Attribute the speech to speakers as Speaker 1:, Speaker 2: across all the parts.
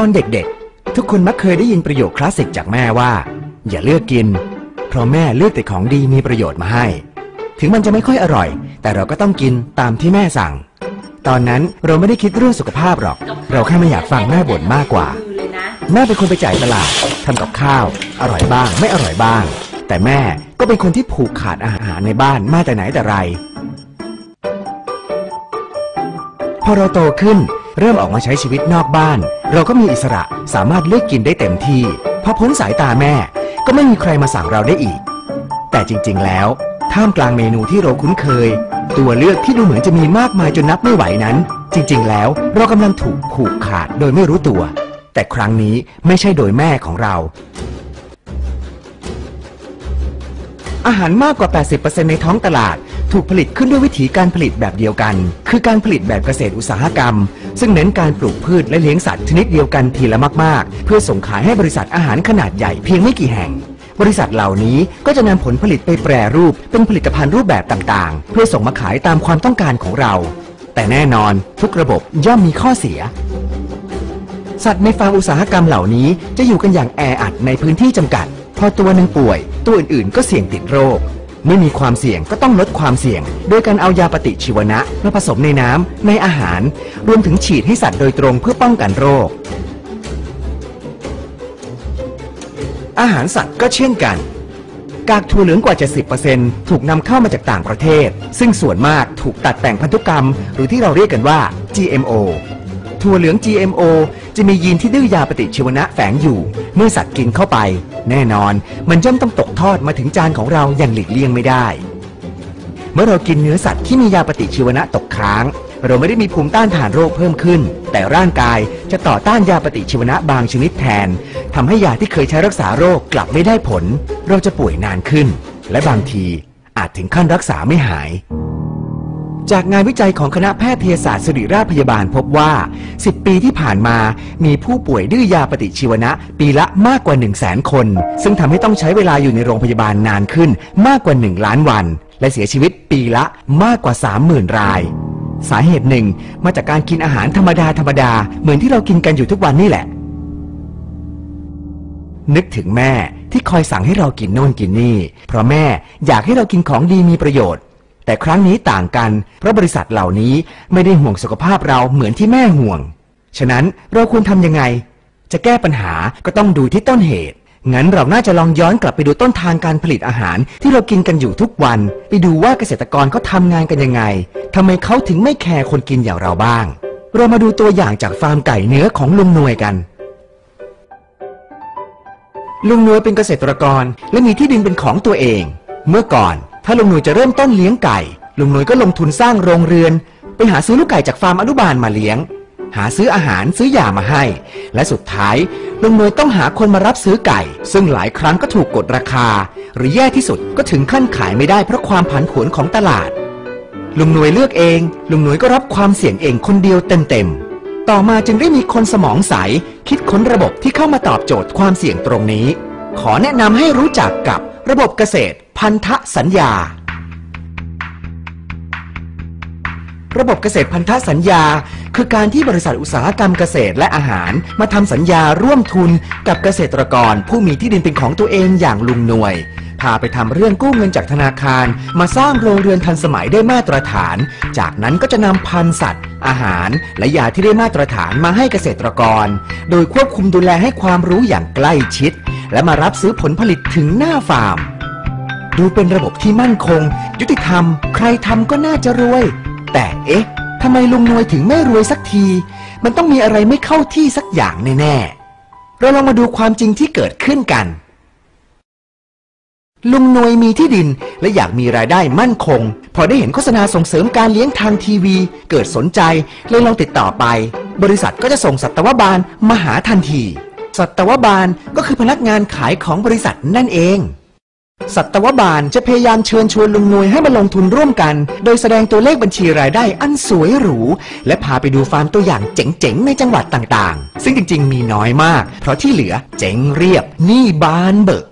Speaker 1: ตอนเด็กๆ ทุกคนมักเคยได้ยินประโยคคลาสสิกจากแม่ว่า อย่าเลือกกิน เพราะแม่เลือกแต่ของดีมีประโยชน์มาให้ ถึงมันจะไม่ค่อยอร่อย แต่เราก็ต้องกินตามที่แม่สั่ง ตอนนั้นเราไม่ได้คิดเรื่องสุขภาพหรอก เราแค่ไม่อยากฟังแม่บ่นมากกว่า แม่เป็นคนไปจ่ายตลาดทำกับข้าว อร่อยบ้าง ไม่อร่อยบ้าง แต่แม่ก็เป็นคนที่ผูกขาดอาหารในบ้านมาแต่ไหนแต่ไร พอเราโตขึ้นเริ่มออกมาใช้ชีวิตนอกบ้าน เราก็มีอิสระสามารถเลือกกินได้เต็มที่พอพ้นสายตาแม่ ก็ไม่มีใครมาสั่งเราได้อีก แต่จริง ๆ แล้ว ท่ามกลางเมนูที่เราคุ้นเคย ตัวเลือกที่ดูเหมือนจะมีมากมายจนนับไม่ไหวนั้น จริง ๆ แล้วเรากำลังถูกผูกขาดโดยไม่รู้ตัว แต่ครั้งนี้ไม่ใช่โดยแม่ของเรา อาหารมากกว่า 80%ในท้องตลาด ถูกผลิตขึ้นด้วยวิธีการผลิตแบบเดียวกัน คือการผลิตแบบเกษตรอุตสาหกรรม ซึ่งเน้นการปลูกพืชและเลี้ยงสัตว์ชนิดเดียวกันทีละมากๆ เพื่อส่งขายให้บริษัทอาหารขนาดใหญ่เพียงไม่กี่แห่ง บริษัทเหล่านี้ก็จะนำผลผลิตไปแปรรูปเป็นผลิตภัณฑ์รูปแบบต่างๆ เพื่อส่งมาขายตามความต้องการของเรา แต่แน่นอนทุกระบบย่อมมีข้อเสียสัตว์ในฟาร์มอุตสาหกรรมเหล่านี้จะอยู่กันอย่างแออัดในพื้นที่จำกัด พอตัวหนึ่งป่วย ตัวอื่นๆ ก็เสี่ยงติดโรค เมื่อมีความเสี่ยงก็ต้องลดความเสี่ยง โดยการเอายาปฏิชีวนะมาผสมในน้ำในอาหาร รวมถึงฉีดให้สัตว์โดยตรงเพื่อป้องกันโรค อาหารสัตว์ก็เช่นกัน กากถั่วเหลืองกว่า 70%ถูกนำเข้ามาจากต่างประเทศ ซึ่งส่วนมากถูกตัดแต่งพันธุกรรม หรือที่เราเรียกกันว่า GMO ถั่วเหลือง GMO จะมียีนที่ดื้อยาปฏิชีวนะแฝงอยู่ เมื่อสัตว์กินเข้าไป แน่นอนมันย่อมต้องตกทอดมาถึงจานของเราอย่างหลีกเลี่ยงไม่ได้ เมื่อเรากินเนื้อสัตว์ที่มียาปฏิชีวนะตกค้าง เราไม่ได้มีภูมิต้านทานโรคเพิ่มขึ้น แต่ร่างกายจะต่อต้านยาปฏิชีวนะบางชนิดแทนทำให้ยาที่เคยใช้รักษาโรคกลับไม่ได้ผล เราจะป่วยนานขึ้น และบางทีอาจถึงขั้นรักษาไม่หาย จากงานวิจัยของคณะแพทยศาสตร์ศิริราชพยาบาลพบว่า 10 ปีที่ผ่านมา มีผู้ป่วยดื้อยาปฏิชีวนะ ปีละมากกว่า 1 0 0 0 0แคน ซึ่งทำให้ต้องใช้เวลาอยู่ในโรงพยาบาลนานขึ้นมากกว่า 1 ล้านวัน และเสียชีวิตปีละมากกว่า 30,000 ราย สาเหตุหนึ่งมาจากการกินอาหารธรรมดาธรรมดาเหมือนที่เรากินกันอยู่ทุกวันนี่แหละ นึกถึงแม่ที่คอยสั่งให้เรากินโน่นกินนี่ เพราะแม่อยากให้เรากินของดีมีประโยชน์ แต่ครั้งนี้ต่างกัน เพราะบริษัทเหล่านี้ไม่ได้ห่วงสุขภาพเราเหมือนที่แม่ห่วง ฉะนั้นเราควรทำยังไง จะแก้ปัญหาก็ต้องดูที่ต้นเหตุ งั้นเราน่าจะลองย้อนกลับไปดูต้นทางการผลิตอาหารที่เรากินกันอยู่ทุกวัน ไปดูว่าเกษตรกรเขาทำงานกันยังไงทำไมเขาถึงไม่แคร์คนกินอย่างเราบ้าง เรามาดูตัวอย่างจากฟาร์มไก่เนื้อของลุงนวยกันลุงนวยเป็นเกษตรกรและมีที่ดินเป็นของตัวเอง เมื่อก่อน ถ้าลุงหนวยจะเริ่มต้นเลี้ยงไก่ ลุงหนวยก็ลงทุนสร้างโรงเรือน ไปหาซื้อลูกไก่จากฟาร์มอนุบาลมาเลี้ยง หาซื้ออาหารซื้อยามาให้ และสุดท้าย ลุงหนวยต้องหาคนมารับซื้อไก่ ซึ่งหลายครั้งก็ถูกกดราคา หรือแย่ที่สุดก็ถึงขั้นขายไม่ได้เพราะความผันผวนของตลาด ลุงหนุ่ยเลือกเอง ลุงหนุ่ยก็รับความเสี่ยงเองคนเดียวเต็มๆต่อมาจึงได้มีคนสมองใส คิดค้นระบบที่เข้ามาตอบโจทย์ความเสี่ยงตรงนี้ ขอแนะนำให้รู้จักกับระบบเกษตร พันธสัญญา ระบบเกษตรพันธสัญญา คือการที่บริษัทอุตสาหกรรมเกษตรและอาหารมาทำสัญญาร่วมทุนกับเกษตรกรผู้มีที่ดินเป็นของตัวเองอย่างลุงหน่วย พาไปทำเรื่องกู้เงินจากธนาคาร มาสร้างโรงเรือนทันสมัยได้มาตรฐาน จากนั้นก็จะนำพันธุ์สัตว์ อาหาร และยาที่ได้มาตรฐานมาให้เกษตรกร โดยควบคุมดูแลให้ความรู้อย่างใกล้ชิด และมารับซื้อผลผลิตถึงหน้าฟาร์ม ดูเป็นระบบที่มั่นคง ยุติธรรม ใครทำก็น่าจะรวย แต่เอ๊ะทำไมลุงนวยถึงไม่รวยสักที มันต้องมีอะไรไม่เข้าที่สักอย่างแน่ๆ เราลองมาดูความจริงที่เกิดขึ้นกัน ลุงนวยมีที่ดินและอยากมีรายได้มั่นคง พอได้เห็นโฆษณาส่งเสริมการเลี้ยงทางทีวี เกิดสนใจเลยลองติดต่อไป บริษัทก็จะส่งสัตวบาลมาหาทันที สัตวบาลก็คือพนักงานขายของบริษัทนั่นเอง สัตวบาลจะพยายามเชิญชวนลุงนวยให้มาลงทุนร่วมกัน โดยแสดงตัวเลขบัญชีรายได้อันสวยหรู และพาไปดูฟาร์มตัวอย่างเจ๋งๆ ในจังหวัดต่างๆ ซึ่งจริงๆ มีน้อยมาก เพราะที่เหลือเจ๋งเรียบหนี่บานเบิก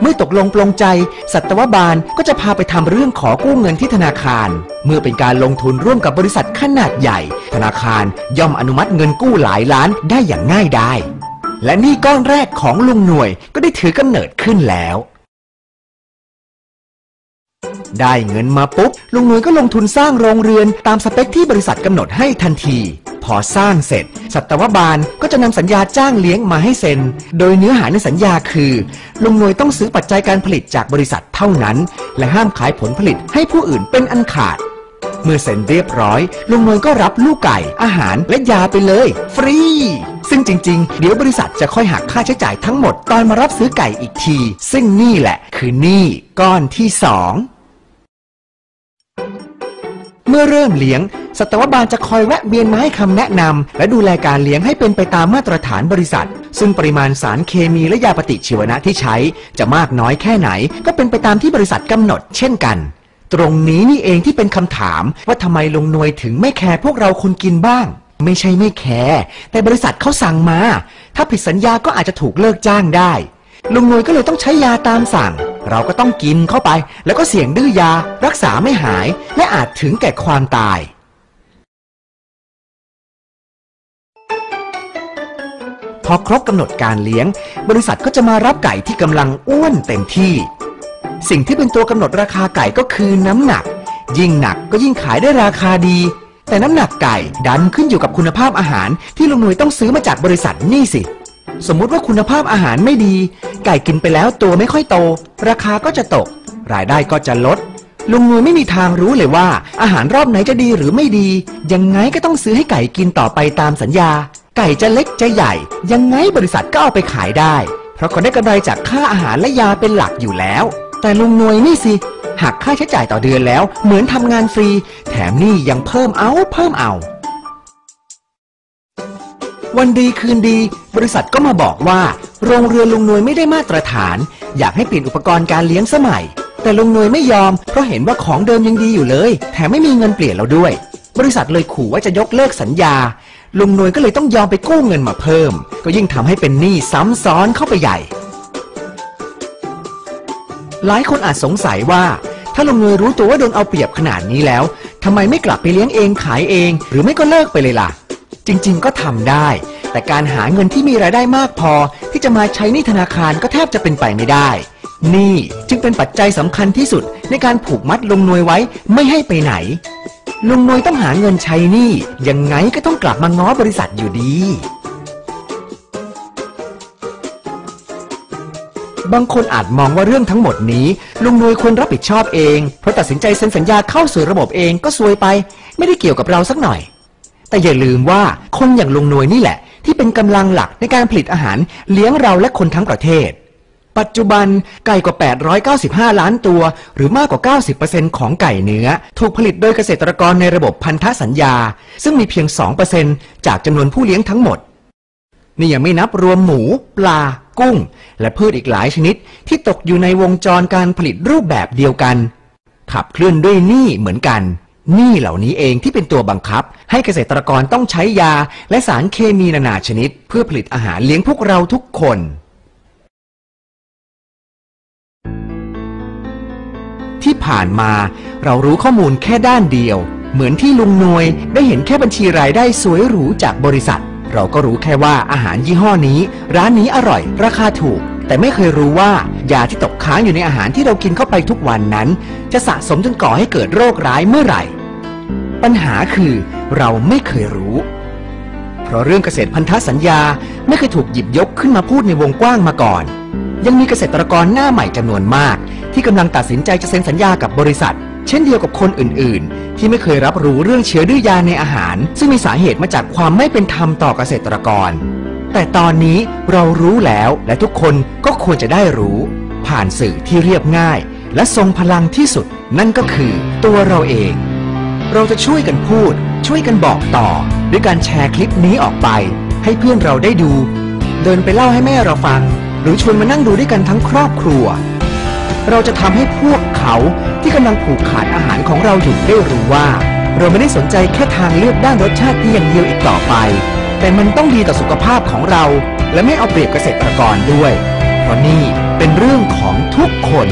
Speaker 1: เมื่อตกลงปลงใจ สัตวบาลก็จะพาไปทำเรื่องขอกู้เงินที่ธนาคาร เมื่อเป็นการลงทุนร่วมกับบริษัทขนาดใหญ่ ธนาคารย่อมอนุมัติเงินกู้หลายล้านได้อย่างง่ายดาย และหนี่ก้อนแรกของลุงหน่วยก็ได้ถือกำเนิดขึ้นแล้ว ได้เงินมาปุ๊บ ลุงหน่วยก็ลงทุนสร้างโรงเรือนตามสเปคที่บริษัทกำหนดให้ทันที พอสร้างเสร็จ สัตวบาลก็จะนำสัญญาจ้างเลี้ยงมาให้เซ็น โดยเนื้อหาในสัญญาคือ ลุงหน่วยต้องซื้อปัจจัยการผลิตจากบริษัทเท่านั้น และห้ามขายผลผลิตให้ผู้อื่นเป็นอันขาด เมื่อเซ็นเรียบร้อย ลุงนวยก็รับลูกไก่ อาหารและยาไปเลย ฟรี ซึ่งจริง ๆ เดี๋ยวบริษัทจะค่อยหักค่าใช้จ่ายทั้งหมดตอนมารับซื้อไก่อีกที ซึ่งนี่แหละ คือหนี้ก้อนที่สองเมื่อเริ่มเลี้ยง สัตวบาลจะคอยแวะเวียนมาให้คำแนะนำและดูแลการเลี้ยงให้เป็นไปตามมาตรฐานบริษัท ซึ่งปริมาณสารเคมีและยาปฏิชีวนะที่ใช้ จะมากน้อยแค่ไหน ก็เป็นไปตามที่บริษัทกำหนดเช่นกัน ตรงนี้นี่เองที่เป็นคำถามว่าทำไมลงนวยถึงไม่แคร์พวกเราคนกินบ้าง ไม่ใช่ไม่แคร์แต่บริษัทเขาสั่งมา ถ้าผิดสัญญาก็อาจจะถูกเลิกจ้างได้ลุงนวยก็เลยต้องใช้ยาตามสั่ง เราก็ต้องกินเข้าไป แล้วก็เสี่ยงดื้อยา รักษาไม่หาย และอาจถึงแก่ความตายพอครบกำหนดการเลี้ยง บริษัทก็จะมารับไก่ที่กำลังอ้วนเต็มที่ สิ่งที่เป็นตัวกำหนดราคาไก่ก็คือน้ำหนัก ยิ่งหนักก็ยิ่งขายได้ราคาดี แต่น้ำหนักไก่ดันขึ้นอยู่กับคุณภาพอาหารที่ลุงหนุ่ยต้องซื้อมาจากบริษัทนี่สิ สมมุติว่าคุณภาพอาหารไม่ดี ไก่กินไปแล้วตัวไม่ค่อยโต ราคาก็จะตก รายได้ก็จะลด ลุงหนุ่ยไม่มีทางรู้เลยว่า อาหารรอบไหนจะดีหรือไม่ดี ยังไงก็ต้องซื้อให้ไก่กินต่อไปตามสัญญา ไก่จะเล็กจะใหญ่ ยังไงบริษัทก็เอาไปขายได้ เพราะเขาได้กำไรจากค่าอาหารและยาเป็นหลักอยู่แล้ว แต่ลุงหน่วยนี่สิ หักค่าใช้จ่ายต่อเดือนแล้ว เหมือนทำงานฟรี แถมนี่ยังเพิ่มเอาเพิ่มเอา วันดีคืนดี บริษัทก็มาบอกว่า โรงเรือลุงหนวยไม่ได้มาตรฐาน อยากให้เปลี่ยนอุปกรณ์การเลี้ยงสมัย แต่ลุงหนวยไม่ยอม เพราะเห็นว่าของเดิมยังดีอยู่เลย แถมไม่มีเงินเปลี่ยนแล้วด้วย บริษัทเลยขู่ว่าจะยกเลิกสัญญาลุงหนวยก็เลยต้องยอมไปกู้เงินมาเพิ่ม ก็ยิ่งทำให้เป็นหนี้ซ้ำซ้อนเข้าไปใหญ่ หลายคนอาจสงสัยว่า ถ้าลุงหนวยรู้ตัวว่าโดนเอาเปรียบขนาดนี้แล้วทำไมไม่กลับไปเลี้ยงเองขายเอง หรือไม่ก็เลิกไปเลยล่ะ จริง ๆ ก็ทำได้ แต่การหาเงินที่มีรายได้มากพอ ที่จะมาใช้หนี้ธนาคารก็แทบจะเป็นไปไม่ได้ นี่จึงเป็นปัจจัยสำคัญที่สุดในการผูกมัดลุงนวยไว้ไม่ให้ไปไหนลุงนวยต้องหาเงินใช้หนี้ยังไงก็ต้องกลับมาง้อบริษัทอยู่ดี บางคนอาจมองว่าเรื่องทั้งหมดนี้ลุงนวยควรรับผิดชอบเอง เพราะตัดสินใจเซ็นสัญญาเข้าสู่ระบบเองก็ซวยไป ไม่ได้เกี่ยวกับเราสักหน่อย แต่อย่าลืมว่าคนอย่างลุงนวยนี่แหละ ที่เป็นกำลังหลักในการผลิตอาหารเลี้ยงเราและคนทั้งประเทศ ปัจจุบันไก่กว่า 895 ล้านตัว หรือมากกว่า 90%ของไก่เนื้อ ถูกผลิตโดยเกษตรกรในระบบพันธสัญญา ซึ่งมีเพียง 2%จากจำนวนผู้เลี้ยงทั้งหมด นี่ยังไม่นับรวมหมู ปลา กุ้ง และพืชอีกหลายชนิด ที่ตกอยู่ในวงจรการผลิตรูปแบบเดียวกัน ขับเคลื่อนด้วยหนี้เหมือนกันหนี้เหล่านี้เองที่เป็นตัวบังคับ ให้เกษตรกรต้องใช้ยา และสารเคมีนานาชนิด เพื่อผลิตอาหารเลี้ยงพวกเราทุกคน ที่ผ่านมาเรารู้ข้อมูลแค่ด้านเดียว เหมือนที่ลุงนวยได้เห็นแค่บัญชีรายได้สวยหรูจากบริษัท เราก็รู้แค่ว่าอาหารยี่ห้อนี้ ร้านนี้อร่อย ราคาถูก แต่ไม่เคยรู้ว่ายาที่ตกค้างอยู่ในอาหารที่เรากินเข้าไปทุกวันนั้น จะสะสมจนก่อให้เกิดโรคร้ายเมื่อไหร่ ปัญหาคือเราไม่เคยรู้ เพราะเรื่องเกษตรพันธสัญญาไม่เคยถูกหยิบยกขึ้นมาพูดในวงกว้างมาก่อน ยังมีเกษตรกรหน้าใหม่จำนวนมาก ที่กำลังตัดสินใจจะเซ็นสัญญากับบริษัท เช่นเดียวกับคนอื่น ๆ ที่ไม่เคยรับรู้เรื่องเชื้อดื้อยาในอาหาร ซึ่งมีสาเหตุมาจากความไม่เป็นธรรมต่อเกษตรกร แต่ตอนนี้เรารู้แล้วและทุกคนก็ควรจะได้รู้ ผ่านสื่อที่เรียบง่าย และทรงพลังที่สุด นั่นก็คือตัวเราเอง เราจะช่วยกันพูด ช่วยกันบอกต่อ ด้วยการแชร์คลิปนี้ออกไป ให้เพื่อนเราได้ดู เดินไปเล่าให้แม่เราฟัง หรือชวนมานั่งดูด้วยกันทั้งครอบครัว เราจะทำให้พวกเขาที่กำลังผูกขาดอาหารของเราอยู่ได้รู้ว่า เราไม่ได้สนใจแค่ทางเลือกด้านรสชาติเพียงเดียวอีกต่อไป แต่มันต้องดีต่อสุขภาพของเรา และไม่เอาเปรียบเกษตรกรด้วย เพราะนี่เป็นเรื่องของทุกคน